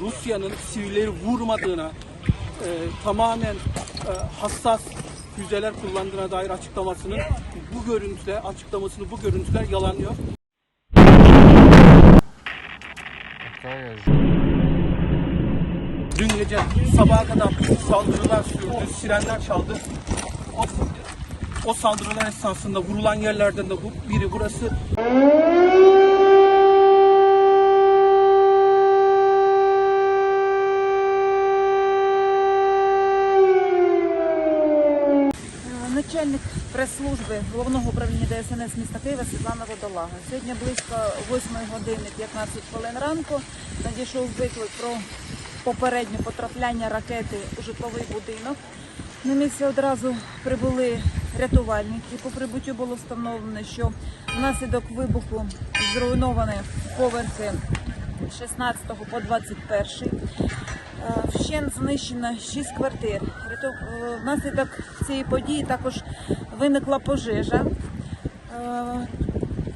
Rusya'nın sivilleri vurmadığına, e, tamamen e, hassas füzeler kullandığına dair açıklamasının bu görüntüler, açıklamasını bu görüntüler yalanlıyor. Dün gece sabaha kadar saldırılar sürdü, sirenler çaldı. O, o saldırılar esnasında vurulan yerlerden de bu biri burası. Начальник прес-служби головного управління ДСНС міста Києва Світлана Водолага. Сьогодні близько 8 години 15 хвилин ранку надійшов виклик про попереднє потрапляння ракети у житловий будинок. На місце одразу прибули рятувальники. По прибуттю було встановлено, що внаслідок вибуху зруйновані поверхи 16 по 21. Е, Вщент знищено 6 квартир. Е, Внаслідок цієї події також виникла пожежа. Е,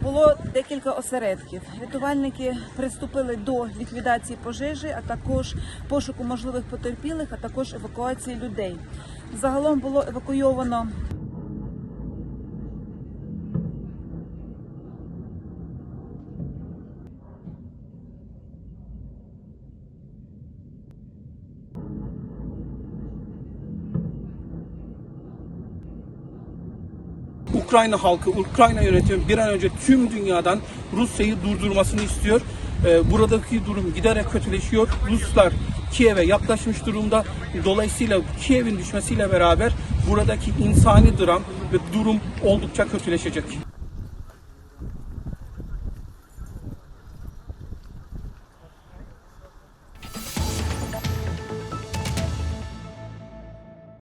Було декілька осередків. Рятувальники приступили до ліквідації пожежі, а також пошуку можливих потерпілих, а також евакуації людей. Загалом було евакуйовано Ukrayna halkı, Ukrayna yönetimi bir an önce tüm dünyadan Rusya'yı durdurmasını istiyor. Ee, Buradaki durum giderek kötüleşiyor. Ruslar Kiev'e yaklaşmış durumda. Dolayısıyla Kiev'in düşmesiyle beraber buradaki insani dram ve durum oldukça kötüleşecek.